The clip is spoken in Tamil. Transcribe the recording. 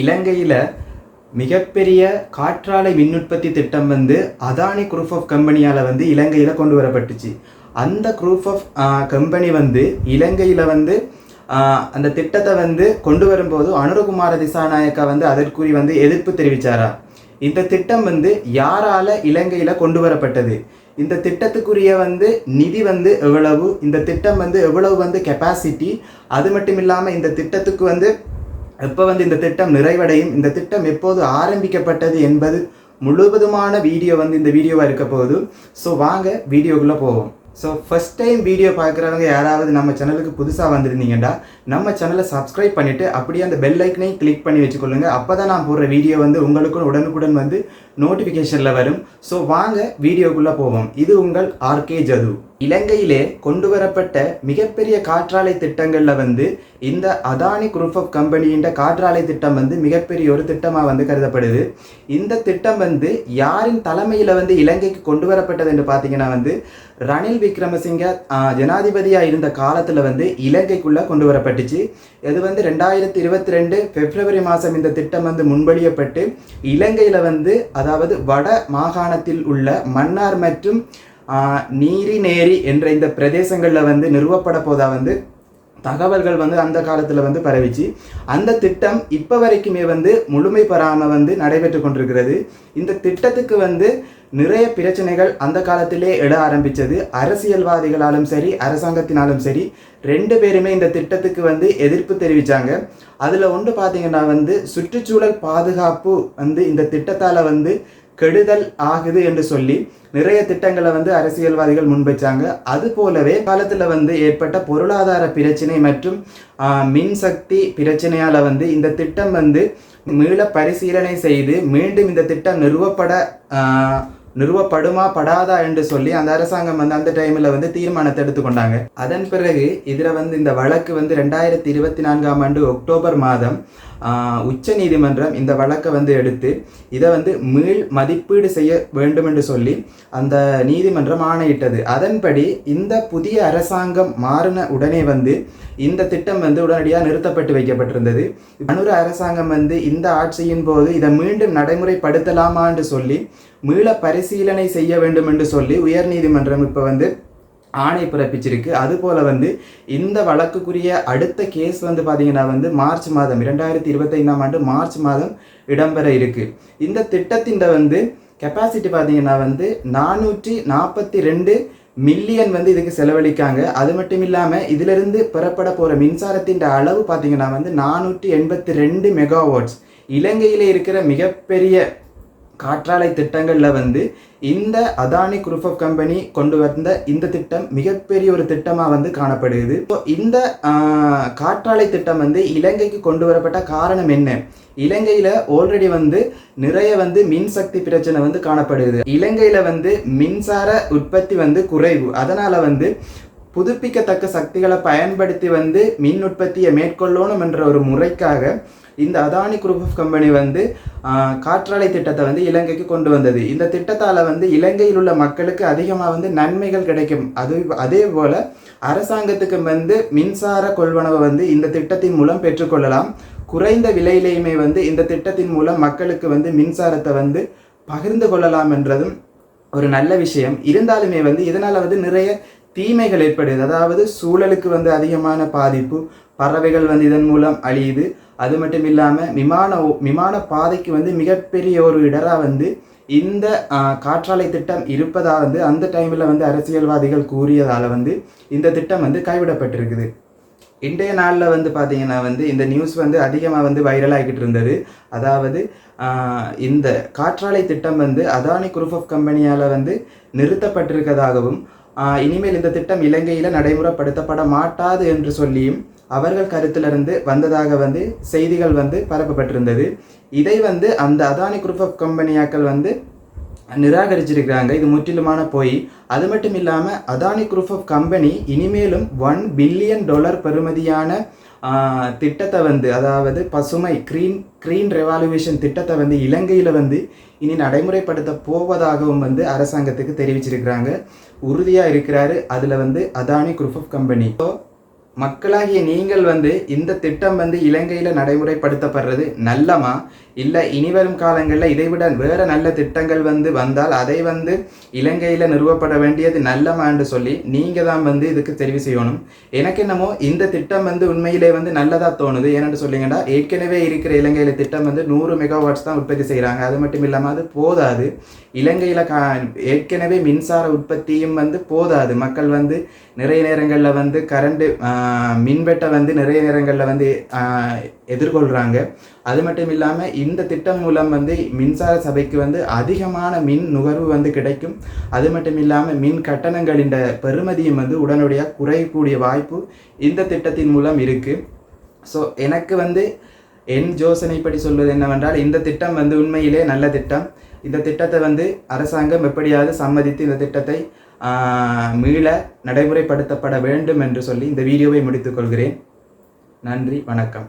இலங்கையில் மிகப்பெரிய காற்றாலை மின் உற்பத்தி திட்டம் வந்து அதானி குரூப் ஆஃப் கம்பெனியால் வந்து இலங்கையில் கொண்டு வரப்பட்டுச்சு. அந்த குரூப் ஆஃப் கம்பெனி வந்து இலங்கையில் வந்து அந்த திட்டத்தை வந்து கொண்டு வரும்போது அனுரகுமார திசாநாயக்கா வந்து அதற்குறி வந்து எதிர்ப்பு தெரிவித்தாரா இந்த திட்டம் வந்து யாரால இலங்கையில் கொண்டு வரப்பட்டது? இந்த திட்டத்துக்குரிய வந்து நிதி வந்து எவ்வளவு? இந்த திட்டம் வந்து எவ்வளவு வந்து கெப்பாசிட்டி அது மட்டும் இல்லாமல் இந்த திட்டத்துக்கு வந்து எப்போ வந்து இந்த திட்டம் நிறைவடையும்? இந்த திட்டம் எப்போது ஆரம்பிக்கப்பட்டது என்பது முழுவதுமான வீடியோ வந்து இந்த வீடியோவாக இருக்க போகுது. ஸோ வாங்க வீடியோக்குள்ளே போவோம். ஸோ ஃபஸ்ட் டைம் வீடியோ பார்க்குறவங்க யாராவது நம்ம சேனலுக்கு புதுசாக வந்திருந்தீங்கன்னா நம்ம சேனலை சப்ஸ்கிரைப் பண்ணிவிட்டு அப்படியே அந்த பெல் ஐக்கனையும் கிளிக் பண்ணி வச்சுக்கொள்ளுங்க. அப்போ தான் நான் போடுற வீடியோ வந்து உங்களுக்கும் உடனுக்குடன் வந்து நோட்டிஃபிகேஷனில் வரும். ஸோ வாங்க வீடியோக்குள்ளே போவோம். இது உங்கள் ஆர்கே ஜது இலங்கையிலே கொண்டு வரப்பட்ட மிகப்பெரிய காற்றாலை திட்டங்களில் வந்து இந்த அதானி குரூப் ஆஃப் கம்பெனின்ற காற்றாலை திட்டம் வந்து மிகப்பெரிய ஒரு திட்டமாக வந்து கருதப்படுது. இந்த திட்டம் வந்து யாரின் தலைமையில் வந்து இலங்கைக்கு கொண்டு வரப்பட்டது என்று பார்த்தீங்கன்னா வந்து ரணில் விக்ரமசிங்க ஜனாதிபதியாக இருந்த காலத்தில் வந்து இலங்கைக்குள்ளே கொண்டு வரப்பட்டுச்சு இது வந்து ரெண்டாயிரத்தி இருபத்தி ரெண்டு பிப்ரவரி மாதம் இந்த திட்டம் வந்து முன்மொழியப்பட்டு இலங்கையில் வந்து அதாவது வட மாகாணத்தில் உள்ள மன்னார் மற்றும் நீரி நேரி என்ற இந்த பிரதேசங்களில் வந்து நிறுவப்பட போதா வந்து தகவல்கள் வந்து அந்த காலத்தில் வந்து பரவிச்சு அந்த திட்டம் இப்போ வரைக்குமே வந்து முழுமை பெறாமல் வந்து நடைபெற்று கொண்டிருக்கிறது. இந்த திட்டத்துக்கு வந்து நிறைய பிரச்சனைகள் அந்த காலத்திலே எழ ஆரம்பித்தது அரசியல்வாதிகளாலும் சரி அரசாங்கத்தினாலும் சரி ரெண்டு பேருமே இந்த திட்டத்துக்கு வந்து எதிர்ப்பு தெரிவித்தாங்க அதில் ஒன்று பார்த்தீங்கன்னா வந்து சுற்றுச்சூழல் பாதுகாப்பு வந்து இந்த திட்டத்தால் வந்து கெடுதல் ஆகுது என்று சொல்லி நிறைய திட்டங்களை வந்து அரசியல்வாதிகள் முன்வைச்சாங்க. அது போலவே காலத்தில் வந்து ஏற்பட்ட பொருளாதார பிரச்சனை மற்றும் மின்சக்தி பிரச்சனையால் வந்து இந்த திட்டம் வந்து மீள பரிசீலனை செய்து மீண்டும் இந்த திட்டம் நிறுவப்பட நிறுவப்படுமா படாதா என்று சொல்லி அந்த அரசாங்கம் வந்து அந்த டைமில் வந்து தீர்மானத்தை எடுத்துக்கொண்டாங்க அதன் பிறகு இதில் வந்து இந்த வழக்கு வந்து ரெண்டாயிரத்தி இருபத்தி நான்காம் ஆண்டு அக்டோபர் மாதம் உச்ச நீதிமன்றம் இந்த வழக்கை வந்து எடுத்து இதை வந்து மீள் மதிப்பீடு செய்ய வேண்டும் என்று சொல்லி அந்த நீதிமன்றம் ஆணையிட்டது. அதன்படி இந்த புதிய அரசாங்கம் மாறின உடனே வந்து இந்த திட்டம் வந்து உடனடியாக நிறுத்தப்பட்டு வைக்கப்பட்டிருந்தது. அனுர அரசாங்கம் வந்து இந்த ஆட்சியின் போது இதை மீண்டும் நடைமுறைப்படுத்தலாமா என்று சொல்லி மீள பரிசீலனை செய்ய வேண்டும் என்று சொல்லி உயர்நீதிமன்றம் இப்போ வந்து ஆணை பிறப்பிச்சிருக்கு. அதுபோல் வந்து இந்த வழக்குக்குரிய அடுத்த கேஸ் வந்து பார்த்தீங்கன்னா வந்து மார்ச் மாதம் இரண்டாயிரத்தி இருபத்தைந்தாம் ஆண்டு மார்ச் மாதம் இடம்பெற இருக்கு. இந்த திட்டத்தின் வந்து கெப்பாசிட்டி பார்த்தீங்கன்னா வந்து நானூற்றி நாற்பத்தி ரெண்டு மில்லியன் வந்து இதுக்கு செலவழிக்காங்க. அது மட்டும் இல்லாமல் இதிலிருந்து பெறப்பட போகிற மின்சாரத்தின் அளவு பார்த்தீங்கன்னா வந்து நானூற்றி எண்பத்தி ரெண்டு மெகாவாட்ஸ் இலங்கையில் இருக்கிற மிகப்பெரிய காற்றாலை திட்டங்களில் வந்து இந்த அதானி குரூப் ஆஃப் கம்பெனி கொண்டு வந்த இந்த திட்டம் மிகப்பெரிய ஒரு திட்டமாக வந்து காணப்படுகிறது. ஸோ இந்த காற்றாலை திட்டம் வந்து இலங்கைக்கு கொண்டு வரப்பட்ட காரணம் என்ன? இலங்கையில் ஆல்ரெடி வந்து நிறைய வந்து மின்சக்தி பிரச்சனை வந்து காணப்படுது இலங்கையில் வந்து மின்சார உற்பத்தி வந்து குறைவு. அதனால் வந்து புதுப்பிக்கத்தக்க சக்திகளை பயன்படுத்தி வந்து மின் உற்பத்தியை மேற்கொள்ளணும் என்ற ஒரு முறைக்காக இந்த அதானி குரூப் ஆஃப் கம்பெனி வந்து காற்றாலை திட்டத்தை வந்து இலங்கைக்கு கொண்டு வந்தது. இந்த திட்டத்தால் வந்து இலங்கையில் உள்ள மக்களுக்கு அதிகமாக வந்து நன்மைகள் கிடைக்கும். அது அதே போல் அரசாங்கத்துக்கு வந்து மின்சார கொள்வனவை வந்து இந்த திட்டத்தின் மூலம் பெற்றுக்கொள்ளலாம். குறைந்த விலையிலையுமே வந்து இந்த திட்டத்தின் மூலம் மக்களுக்கு வந்து மின்சாரத்தை வந்து பகிர்ந்து கொள்ளலாம் என்றதும் ஒரு நல்ல விஷயம். இருந்தாலுமே வந்து இதனால் வந்து நிறைய தீமைகள் ஏற்படுது. அதாவது சூழலுக்கு வந்து அதிகமான பாதிப்பு பறவைகள் வந்து இதன் மூலம் அழியுது. அது மட்டும் இல்லாமல் விமான ஓ- விமான பாதைக்கு வந்து மிகப்பெரிய ஒரு இடராக வந்து இந்த காற்றாலை திட்டம் இருப்பதாக வந்து அந்த டைமில் வந்து அரசியல்வாதிகள் கூறியதால் வந்து இந்த திட்டம் வந்து கைவிடப்பட்டிருக்குது. இன்றைய நாளில் வந்து பார்த்தீங்கன்னா வந்து இந்த நியூஸ் வந்து அதிகமாக வந்து வைரல் ஆகிக்கிட்டு இருந்தது. அதாவது இந்த காற்றாலை திட்டம் வந்து அதானி குரூப் ஆஃப் கம்பெனியால் வந்து நிறுத்தப்பட்டிருக்கதாகவும் இனிமேல் இந்த திட்டம் இலங்கையில் நடைமுறைப்படுத்தப்பட மாட்டாது என்று சொல்லியும் அவர்கள் கருத்திலிருந்து வந்ததாக வந்து செய்திகள் வந்து பரப்பப்பட்டிருந்தது. இதை வந்து அந்த அதானி குரூப் ஆஃப் கம்பெனியாக்கள் வந்து நிராகரிச்சிருக்கிறாங்க. இது முற்றிலுமான போய். அது மட்டும் இல்லாமல் அதானி குரூப் ஆஃப் கம்பெனி இனிமேலும் ஒன் பில்லியன் டாலர் பெறுமதியான திட்டத்தை வந்து அதாவது பசுமை க்ரீன் க்ரீன் ரெவாலுவேஷன் திட்டத்தை வந்து இலங்கையில் வந்து இனி நடைமுறைப்படுத்த போவதாகவும் வந்து அரசாங்கத்துக்கு தெரிவிச்சிருக்கிறாங்க. உறுதியாக இருக்கிறாரு. அதில் வந்து Adani group of company so மக்களாகிய நீங்கள் வந்து இந்த திட்டம் வந்து இலங்கையில் நடைமுறைப்படுத்தப்படுறது நல்லமா? இல்லை இனிவரும் காலங்களில் இதைவிட வேறு நல்ல திட்டங்கள் வந்து வந்தால் அதை வந்து இலங்கையில் நிறுவப்பட வேண்டியது நல்லமான்னு சொல்லி நீங்கள் தான் வந்து இதுக்கு தெரிவு செய்யணும். எனக்கு என்னமோ இந்த திட்டம் வந்து உண்மையிலே வந்து நல்லதாக தோணுது. ஏன்னு சொல்லிங்கன்னா ஏற்கனவே இருக்கிற இலங்கையில் திட்டம் வந்து நூறு மெகாவாட்ஸ் தான் உற்பத்தி செய்கிறாங்க அது மட்டும் இல்லாமல் அது போதாது. இலங்கையில் கா ஏற்கனவே மின்சார உற்பத்தியும் வந்து போதாது. மக்கள் வந்து நிறைய நேரங்களில் வந்து கரண்ட்டு மின்வெட்டை வந்து நிறைய நேரங்களில் வந்து எதிர்கொள்கிறாங்க அது மட்டும் இல்லாமல் இந்த திட்டம் மூலம் வந்து மின்சார சபைக்கு வந்து அதிகமான மின் நுகர்வு வந்து கிடைக்கும். அது மட்டும் இல்லாமல் மின் கட்டணங்களின் பெறுமதியும் வந்து உடனடியாக குறையக்கூடிய வாய்ப்பு இந்த திட்டத்தின் மூலம் இருக்குது ஸோ எனக்கு வந்து என் யோசனைப்படி சொல்வது என்னவென்றால் இந்த திட்டம் வந்து உண்மையிலே நல்ல திட்டம். இந்த திட்டத்தை வந்து அரசாங்கம் எப்படியாவது சம்மதித்து இந்த திட்டத்தை மீள நடைமுறைப்படுத்தப்பட வேண்டும் என்று சொல்லி இந்த வீடியோவை முடித்துக்கொள்கிறேன் நன்றி வணக்கம்.